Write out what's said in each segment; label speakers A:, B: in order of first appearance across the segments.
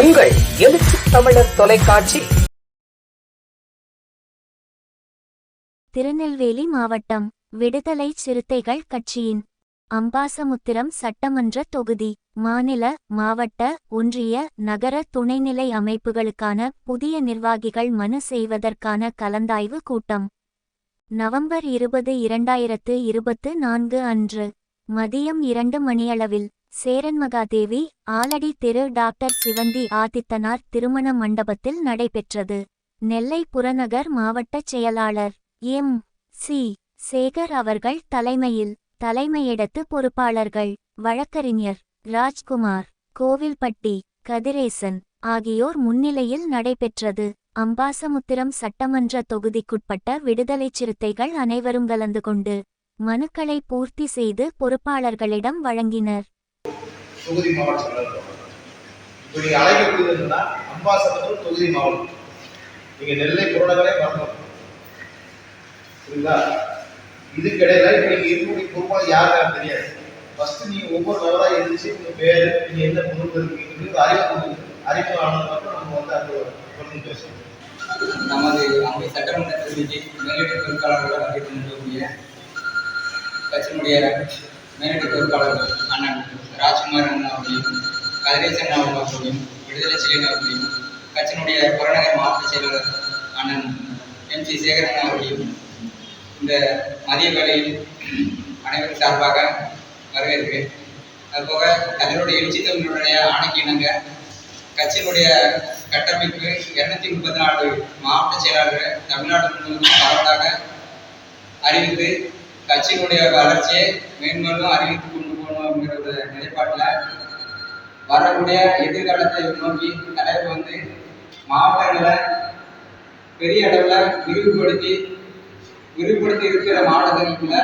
A: உங்கள் எழுச்சி தமிழர் தொலைக்காட்சி.
B: திருநெல்வேலி மாவட்டம் விடுதலை சிறுத்தைகள் கட்சியின் அம்பாசமுத்திரம் சட்டமன்ற தொகுதி மாநில மாவட்ட ஒன்றிய நகர துணைநிலை அமைப்புகளுக்கான புதிய நிர்வாகிகள் மனு செய்வதற்கான கலந்தாய்வு கூட்டம். நவம்பர் இருபது இரண்டாயிரத்து இருபத்து நான்கு அன்று மதியம் இரண்டு மணியளவில் சேரன்மகாதேவி ஆலடி திரு டாக்டர் சிவந்தி ஆதித்தனார் திருமண மண்டபத்தில் நடைபெற்றது. நெல்லை புறநகர் மாவட்டச் செயலாளர் எம். சி. சேகர் அவர்கள் தலைமையில் தலைமையிடத்து பொறுப்பாளர்கள் வழக்கறிஞர் ராஜ்குமார் கோவில்பட்டி கதிரேசன் ஆகியோர் முன்னிலையில் நடைபெற்றது. அம்பாசமுத்திரம் சட்டமன்ற தொகுதிக்குட்பட்ட விடுதலை சிறுத்தைகள் அனைவரும் கலந்து கொண்டு மனுக்களை பூர்த்தி செய்து பொறுப்பாளர்களிடம் வழங்கினர்.
C: தொகுதி மாவட்ட செயலாளர் இப்போ நீங்கள் அழைக்கக்கூடியதுன்னா அம்பாசடர் தொகுதி மாவட்டம். நீங்கள் நெல்லை புறநகரே வரணும் சரிங்களா இதுக்கிடையில இப்போ நீங்கள் இருக்கக்கூடிய பொறுப்பாக யாருக்காரு தெரியாது. ஃபர்ஸ்ட் நீங்கள் ஒவ்வொரு நபராக எழுதிச்சு உங்கள் பேர் நீங்கள் என்ன பொறுப்பு இருக்கீங்கிறது அறிவு அறிவு ஆனது மட்டும் நம்ம வந்து அந்த தொடர்ந்து பேசணும்
D: நமது நம்முடைய சட்டமன்ற தொகுதிக்கு மேலிட பொறுப்பாளர்களாக வகித்து கட்சியினுடைய மேலிட பொறுப்பாளர்கள் அண்ணன் ராஜ்குமார் அண்ணா அவர்களையும் கதிரேசன் அண்ணா அவர்களையும் விடுதலை சிலைன் அவர்களையும் கட்சியினுடைய புறநகர் மாவட்ட செயலாளர் அண்ணன் எம் சி சேகரன் அண்ணா அவர்களையும் இந்த மதிய வேலையில் அனைவரும் சார்பாக வரவேற்கிறேன். அதுபோக தங்களுடைய எழுச்சி தமிழருடைய ஆணைக்கு இணங்க கட்சியினுடைய கட்டமைப்பு இருநூத்தி முப்பத்தி நாலு மாவட்ட செயலாளர்கள் தமிழ்நாடு முழுவதும் பரவலாக அறிவித்து கட்சியினுடைய வளர்ச்சியை மேன்மேலும் அறிவித்து கொண்டு போகணுங்கிற ஒரு நிலைப்பாட்டில் வரக்கூடிய எதிர்காலத்தை நோக்கி தலைவர் வந்து மாவட்டங்களை பெரிய அளவில் விரிவுபடுத்தி விரிவுபடுத்தி இருக்கிற மாவட்டங்களுக்குள்ள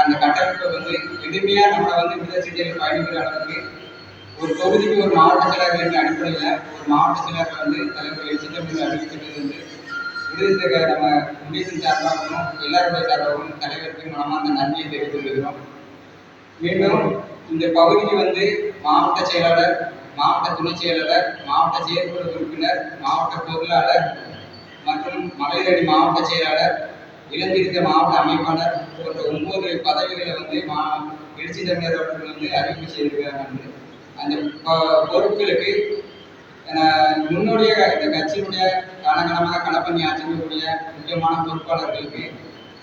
D: அந்த கட்டமைப்பை வந்து எளிமையாக நம்மளை வந்து விடுதலை சிட்டியில் பயணிக்கிற அளவுக்கு ஒரு தொகுதிக்கு ஒரு மாவட்ட செயலாளர் என்ற அடிப்படையில் ஒரு மாவட்ட செயலாளர் வந்து தலைவர் சித்தமிழ் அறிவித்தது வந்து விடுதலை நம்ம குடியரசின் சார்பாகவும் எல்லாருடைய சார்பாகவும் தலைவருக்கு மனமார்ந்த நன்றியை தெரிவித்துக் கொள்கிறோம் மீண்டும் இந்த பகுதிக்கு வந்து மாவட்ட செயலாளர் மாவட்ட துணை செயலாளர் மாவட்ட செயற்குழு உறுப்பினர் மாவட்ட பொருளாளர் மற்றும் மகளிரணி மாவட்ட செயலாளர் இளந்திருத்த மாவட்ட அமைப்பாளர் போன்ற ஒன்பது பதவிகளை வந்து மா எழுச்சி தமிழர் அவர்கள் வந்து அறிவிப்பு செய்திருக்கிறாங்க அந்த ப- முன்னுடைய இந்த கட்சியினுடைய காலகாலமாக களப்பணி ஆற்றக்கூடிய முக்கியமான பொறுப்பாளர்களுக்கு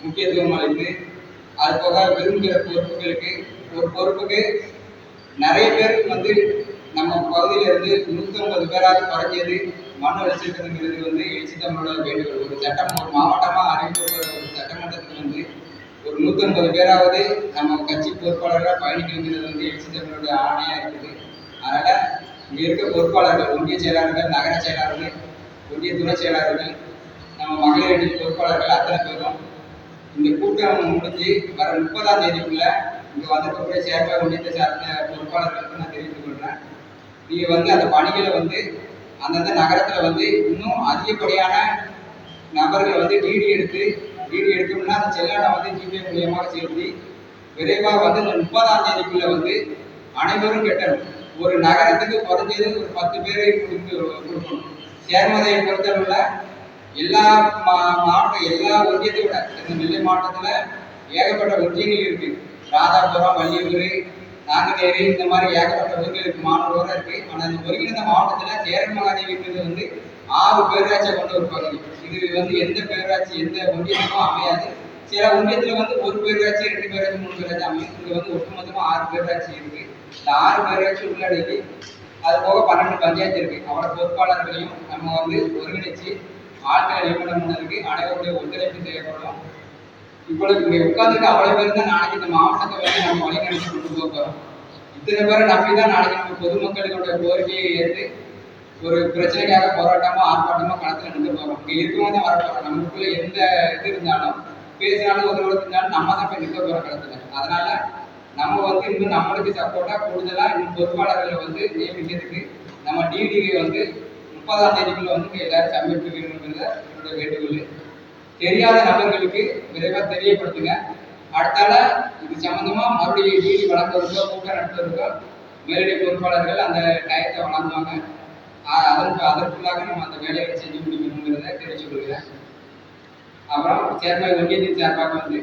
D: முக்கியத்துவம் அளித்து அது போக விரும்புகிற பொறுப்புகளுக்கு ஒரு பொறுப்புக்கு நிறைய பேர் வந்து நம்ம பகுதியிலிருந்து நூற்றம்பது பேராக குறைஞ்சது மனு அளிச்சிருக்கிறதுங்கிறது வந்து எழுச்சி தமிழோட வேண்டுகோள். ஒரு சட்டம் ஒரு மாவட்டமாக அறிவிக்கப்படுற ஒரு சட்டமன்றத்துக்கு வந்து ஒரு நூற்றம்பது பேராவது நம்ம கட்சி பொறுப்பாளர்களாக பயணிக்கணுங்கிறது வந்து எழுச்சி தமிழோட ஆணையாக இருக்குது. அதனால் இங்கே இருக்க பொறுப்பாளர்கள் ஒன்றிய செயலாளர்கள் நகர செயலாளர்கள் ஒன்றிய துணை செயலாளர்கள் நம்ம மகளிர் அணி பொறுப்பாளர்கள் அத்தனை பேரும் இந்த கூட்டம் முடிஞ்சு வர முப்பதாம் தேதிக்குள்ள இங்கே வந்திருக்கக்கூடிய சேர்ப்பாக ஒன்றியத்தை சார்ந்த பொறுப்பாளர்களுக்கு நான் தெரிவித்துக் கொள்கிறேன் நீங்கள் வந்து அந்த பணிகளை வந்து அந்தந்த நகரத்தில் வந்து இன்னும் அதிகப்படியான நபர்களை வந்து டிடி எடுத்து டிடி எடுக்கணும்னா அந்த செல்லாட்டை வந்து ஜிபே மூலியமாக செலுத்தி விரைவாக வந்து இந்த முப்பதாம் தேதிக்குள்ளே வந்து அனைவரும் கெட்டணும். ஒரு நகரத்துக்கு குறைஞ்சது ஒரு பத்து பேரை கொடுக்கணும். சேர்மதையை பொறுத்தளவுல எல்லா மா- எல்லா ஒன்றியத்தை விட இந்த நெல்லை மாவட்டத்தில் ஏகப்பட்ட ஒன்றியங்கள் இருக்கு. ராதாபுரம் வள்ளியூர் நாங்குநேரி இந்த மாதிரி ஏகப்பட்ட ஊர்கள் இருக்கு. மாணவரோட இருக்கு. ஆனால் இந்த ஒருங்கிணைந்த மாவட்டத்தில் சேரன் வந்து ஆறு பேராட்சியை கொண்ட ஒரு பகுதி. இது வந்து எந்த பேராட்சி எந்த ஒன்றியத்துக்கும் அமையாது. சில ஒன்றியத்தில் வந்து ஒரு பேராட்சி ரெண்டு பேராட்சி மூணு பேராட்சி அமையும். இது வந்து ஒட்டுமொத்தமாக ஆறு பேராட்சி இருக்குது இந்த ஆறு பேராட்சி உள்ளடக்கி அது போக பன்னெண்டு பஞ்சாயத்து இருக்கு. அவரோட பொறுப்பாளர்களையும் நம்ம வந்து ஒருங்கிணைச்சு ஆட்களை நியமனம் இருக்கு. அனைவருடைய ஒத்துழைப்பு தேவைப்படும். இவ்வளவு இங்கே உட்கார்ந்துட்டு அவ்வளவு பேர் தான் நாளைக்கு இந்த மாவட்டத்தை வந்து நம்ம வழிநடத்தி கொண்டு போக போறோம். இத்தனை பேரை நம்பி தான் நாளைக்கு நம்ம பொதுமக்களுடைய கோரிக்கையை ஏற்று ஒரு பிரச்சனைக்காக போராட்டமோ ஆர்ப்பாட்டமோ களத்துல நின்று போறோம். இங்க இருக்கவங்க தான் வரப்போறோம். நமக்குள்ள எந்த இது இருந்தாலும் பேசினாலும் ஒரு இருந்தாலும் நம்ம தான் போய் நிற்க போறோம் களத்துல. அதனால நம்ம வந்து இன்னும் நம்மளுக்கு சப்போர்ட்டா கூடுதலா இன்னும் பொறுப்பாளர்களை வந்து நியமிக்கிறதுக்கு நம்ம டிடிவி வந்து முப்பதாம் தேதிக்குள்ள வந்து இங்க எல்லாரும் சமர்ப்பிக்கணுங்கிறத என்னோட வேண்டுகோள். தெரியாத நபர்களுக்கு விரைவாக தெரியப்படுத்துங்க. அடுத்தால இது சம்பந்தமா மறுபடியும் டிடி வழங்குவதற்கோ கூட்டம் நடத்துவதற்கோ மேலடி பொறுப்பாளர்கள் அந்த டயத்தை வழங்குவாங்க. அதற்கு அதற்குள்ளாக நம்ம அந்த வேலைகளை செஞ்சு முடிக்கணுங்கிறத தெரிவித்துக் கொள்கிறேன் அப்புறம் சேர்மன் ஒன்றியத்தின் சார்பாக வந்து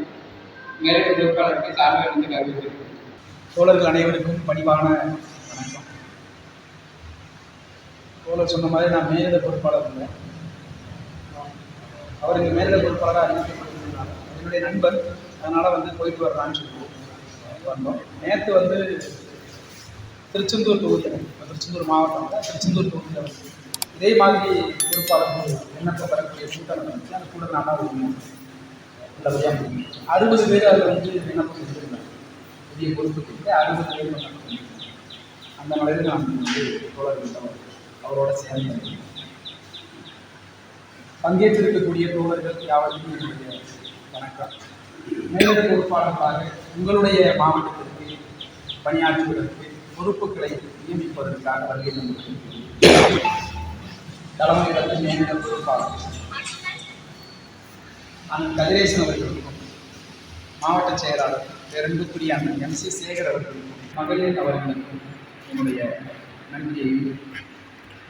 D: மேலிட வேட்பாளருக்கு சார்பில் வந்து கருவிக்கிறேன்
E: தோழர்கள் அனைவருக்கும் பணிவான வணக்கம். தோழர் சொன்ன மாதிரி நான் மேலிட பொறுப்பாளர் இல்லை. அவர் இங்கே மேலிட பொறுப்பாளராக அறிவிக்கப்பட்டிருந்தார் என்னுடைய நண்பர் அதனால் வந்து போயிட்டு வரலான்னு சொல்லி வந்தோம். நேற்று வந்து திருச்செந்தூர் தொகுதியில் திருச்செந்தூர் மாவட்டம் தான் திருச்செந்தூர் தொகுதியில் வந்து இதே மாதிரி பொறுப்பாளர்கள் எண்ணத்தை பெறக்கூடிய கூட்டம் நடந்துச்சு அந்த கூட்டம் நல்லா இருக்கும் நல்லபடியாக அறுபது பேர் அதில் வந்து என்ன பண்ணிருந்தாங்க பெரிய பொறுப்பு கொடுத்து அறுபது பேர் விண்ணப்பம் அந்த மலையில் நான் வந்து தோழர்கள் அவரோட சேர்ந்து பங்கேற்றிருக்கக்கூடிய தோழர்கள் யாவருக்கும் என்னுடைய வணக்கம். மேலிட பொறுப்பாளர்களாக உங்களுடைய மாவட்டத்திற்கு பணியாற்றுவதற்கு பொறுப்புகளை நியமிப்பதற்காக வருகை தந்திருக்கிறேன். தலைமையிடத்தில் மேலிட பொறுப்பாளர்கள் அண்ணன் கதிரேசன் அவர்களுக்கும் மாவட்ட செயலாளர் பெரும்புக்குரிய அண்ணன் எம் சி சேகர் அவர்களுக்கும் மகளிர் அவர்களுக்கும் என்னுடைய நன்றியையும்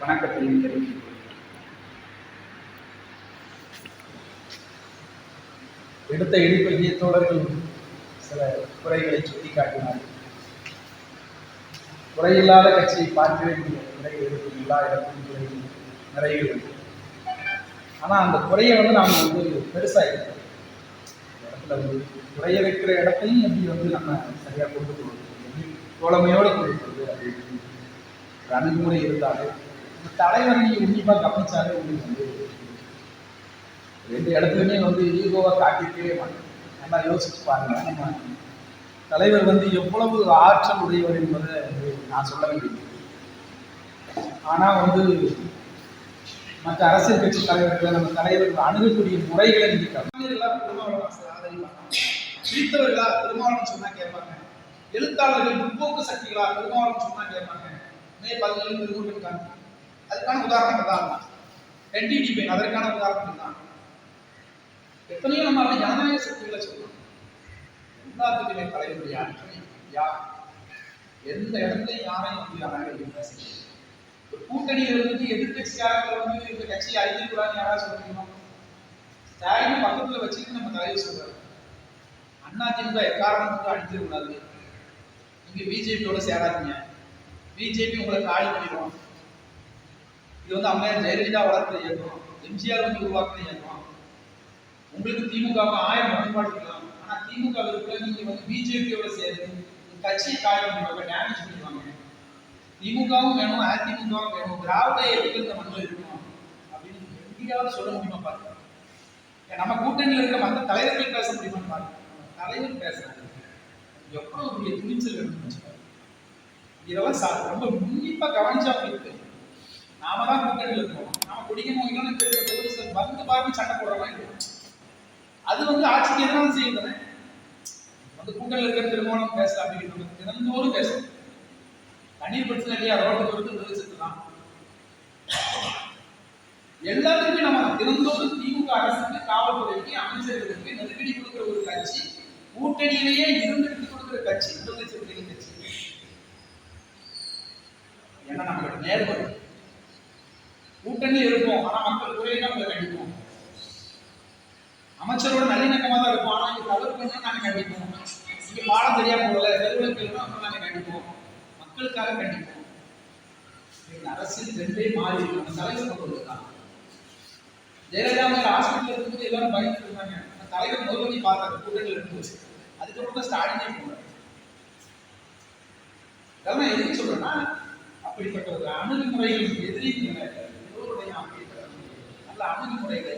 E: வணக்கத்தையும் தெரிவித்துக் கொள்கிறேன். எடுத்த எடுப்பிலேயே தோழர்கள் சில குறைகளை சுட்டிக்காட்டினார்கள். குறையில்லாத கட்சியை பார்க்கவே முடியாது குறை எடுக்கும் எல்லா இடத்திலும் நிறைவேறும் ஆனால் அந்த குறையை வந்து நாம் வந்து பெருசாகிட்டோம் இடத்துல வந்து குறைய வைக்கிற இடத்தையும் எப்படி வந்து நம்ம சரியாக கொண்டு போகிறது எப்படி தோழமையோடு கொண்டு போகிறது அப்படின்னு ஒரு அணுகுமுறை இருந்தாலே இந்த தலைவர் நீங்கள் உன்னிப்பாக கவனிச்சாலே உங்களுக்கு வந்து ரெண்டு இடத்துலையுமே வந்து ஈகோவை காட்டிக்கவே மாட்டோம் நல்லா யோசிச்சு பாருங்க. நம்ம தலைவர் வந்து எவ்வளவு ஆற்றல் உடையவர் என்பதை வந்து நான் சொல்ல வேண்டியது ஆனால் வந்து மற்ற அரசியல் கட்சி தலைவர்களை நம்ம தலைவர்கள் அணுகக்கூடிய முறைகளை நீங்க கவிஞர்களா திருமாவளவன் சொன்னா கேட்பாங்க. எழுத்தாளர்கள் முற்போக்கு சக்திகளா திருமாவளவன் சொன்னா கேட்பாங்க. மே பதினேழு திருமுருகன் காந்தி அதுக்கான உதாரணங்கள் தான். என்டிடிபி அதற்கான உதாரணங்கள் தான். எத்தனையோ நம்ம அப்படி ஜனநாயக சக்திகளை சொல்றோம். எல்லாத்துக்குமே தலைவருடைய ஆற்றலை யார்? எந்த இடத்துலையும் யாரையும் வந்து யாராலையும் பேசுகிறேன் கூட்டணியில் இருந்துட்டு எதிர்கட்சிக்காரர்கள் வந்து இந்த கட்சியை அழிக்கக்கூடாதுன்னு யாராவது சொல்லிக்கணும் ஸ்டாலின் பக்கத்துல வச்சுட்டு நம்ம தலைவர் சொல்றாரு அண்ணா திமுக எக்காரணம் கொண்டு அடிச்சிடக்கூடாது நீங்க பிஜேபியோட சேராதீங்க. பிஜேபி உங்களை காலி பண்ணிடும் இது வந்து அம்மையார் ஜெயலலிதா வளர்த்த இயக்கம். எம்ஜிஆர் வந்து உருவாக்குன இயக்கம். உங்களுக்கு திமுக ஆயிரம் பண்பாடு இருக்கலாம். ஆனா திமுக இருக்கிற நீங்க வந்து பிஜேபியோட சேர்ந்து கட்சியை காயம் பண்ணிடுவாங்க டேமேஜ் பண்ணிடுவாங்க. திமுகவும் வேணும் அதிமுகவும் வேணும் திராவிட இயக்கங்கள் இந்த இருக்கணும் அப்படின்னு எங்கேயாவது சொல்ல முடியுமா பாருங்க. நம்ம கூட்டணியில் இருக்க மற்ற தலைவர்கள் பேச முடியுமான்னு பாருங்க. தலைவர் பேசுறாங்க. எவ்வளோ பெரிய துணிச்சல் வேணும்னு வச்சுக்கோங்க இதெல்லாம் சா ரொம்ப உன்னிப்பாக கவனிச்சா இருக்கு நாம தான் கூட்டணியில் இருக்கோம். நாம குடிக்கணும் இல்லைன்னு தெரியல போலீஸ் வந்து பாருங்க சண்டை போடுற மாதிரி இருக்கும். அது வந்து ஆட்சிக்கு என்ன செய்யும் தானே? வந்து கூட்டணியில் இருக்கிற திருமணம் பேசல அப்படின்னு தினந்தோறும் பேசணும் தண்ணீர் பிரச்சனை இல்லையா? ரோட்டுக்கு வந்து விதைச்சிருக்கலாம் தான் எல்லாத்துக்குமே நம்ம தினந்தோறும் திமுக அரசுக்கு காவல்துறைக்கு அமைச்சர்களுக்கு நெருக்கடி கொடுக்குற ஒரு கட்சி கூட்டணியிலேயே இருந்துட்டு கொடுக்கிற கட்சி விடுதலை சிறுத்தைகள் கட்சி. ஏன்னா நம்மளோட நேர்மை. கூட்டணியில் இருப்போம் ஆனா மக்கள் குறையை நம்மளை கண்டிப்போம் அமைச்சரோட நல்லிணக்கமா தான் இருப்போம். ஆனா இங்க தவறு பண்ணா நாங்க கண்டிப்போம் இங்க பாடம் தெரியாம போகல தெருவிளக்கு அப்ப நாங்க கண்டிப்போம் உங்களுக்காக கண்டிப்போம் அரசியல் ரெண்டே மாறி நம்ம தலைவர் கொண்டு ஜெயலலிதா மேல ஹாஸ்பிட்டல் இருக்கும்போது எல்லாரும் பயந்து இருந்தாங்க. அந்த தலைவர் முதல்வனி பார்த்தாரு கூட்டணியில் இருக்கும்போது அதுக்கப்புறம் தான் ஸ்டாலினே போனார். இதெல்லாம் எதுக்கு சொல்றேன்னா அப்படிப்பட்ட ஒரு அணுகுமுறைகள் எதிரிகளை எல்லோருடைய நல்ல அணுகுமுறைகளை.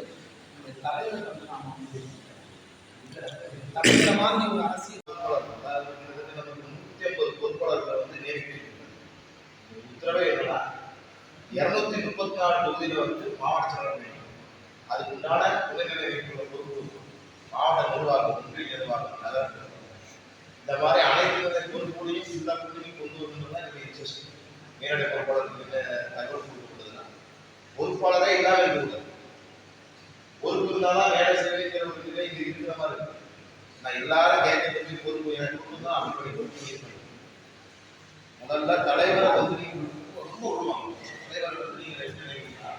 E: தலைவர் வந்து நாம் வந்து மாதிரி ஒரு அரசு
C: பொறுப்பாளர் அதாவது கிட்டத்தட்ட நமக்கு நூற்றி ஐம்பது பொறுப்பாளர்களை வந்து நியமிக்கிறாங்க உத்தரவே என்னன்னா இருநூத்தி முப்பத்தி நாலு தொகுதியில வந்து மாவட்ட செயலாளர் நியமனம். அதுக்கு உண்டான உதவிகளை வைக்கிற பொறுப்பு மாவட்ட நிர்வாகம் ஒன்றிய நிர்வாகம் நகர இந்த மாதிரி அனைத்து பொறுப்புகளையும் எல்லா கூட்டணியும் கொண்டு வரணும் தான் எனக்கு இன்ட்ரெஸ்ட் நேரடி பொறுப்பாளருக்கு தகவல் கொடுக்கப்படுதுன்னா பொறுப்பாளரே இல்லாமல் இருக்கிறது பொறுப்பு இருந்தாலும் வேலை செய்யலைங்கிற இது இருக்கிற மாதிரி இருக்கு நான் எல்லாரும் கேட்கறதுக்கு பொறுப்பு எனக்கு மட்டும் தான் அப்படி பொறுப்பு முதல்ல தலைவரை வந்து நீங்க ரொம்ப விடுவாங்க தலைவர் வந்து நீங்க எப்படி நினைக்கிறீங்களா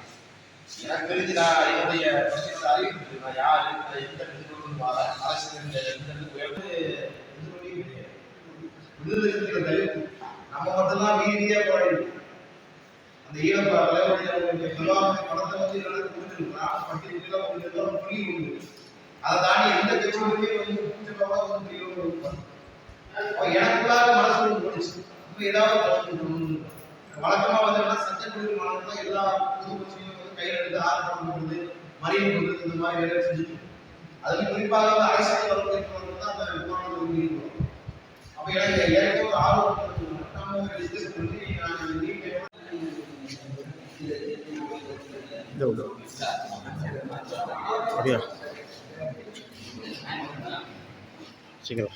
C: எனக்கு தெரிஞ்சு நான் என்னுடைய கொஸ்டின்ஸ் அறிவிப்பு நான் யாரு நான் எந்த நிறுவனம் வரேன் அரசியல் இந்த எந்த உயர்வு இது பண்ணி கிடையாது நம்ம மட்டும்தான் வீதியா அந்த தலைவருடைய வந்து எல்லாம் கொடுத்துருக்கலாம் பட்டியலில் உங்களுக்கு எல்லாம் புள்ளி கொடுக்குது அதை தாண்டி எந்த கட்சியுமே வந்து கூட்டமாக வந்து புள்ளி எனக்குள்ளாக மனசு போச்சு இப்போ ஏதாவது வழக்கமா வந்து என்ன சட்டக்குழு மாணவர்கள் தான் எல்லா புது கட்சியும் வந்து கையில் எடுத்து ஆர்ப்பாட்டம் பண்ணுறது மறியல் பண்ணுறது இந்த மாதிரி வேலையை செஞ்சுட்டு அதுல குறிப்பாக வந்து அரசியல் வரவங்களுக்கு தான் அந்த எனக்கு எனக்கு ஒரு ஆர்வம் இருந்தது. நம்ம டிஸ்கஸ் பண்ணி நான் நீட்டை
F: அப்படியா சீக்கிரம்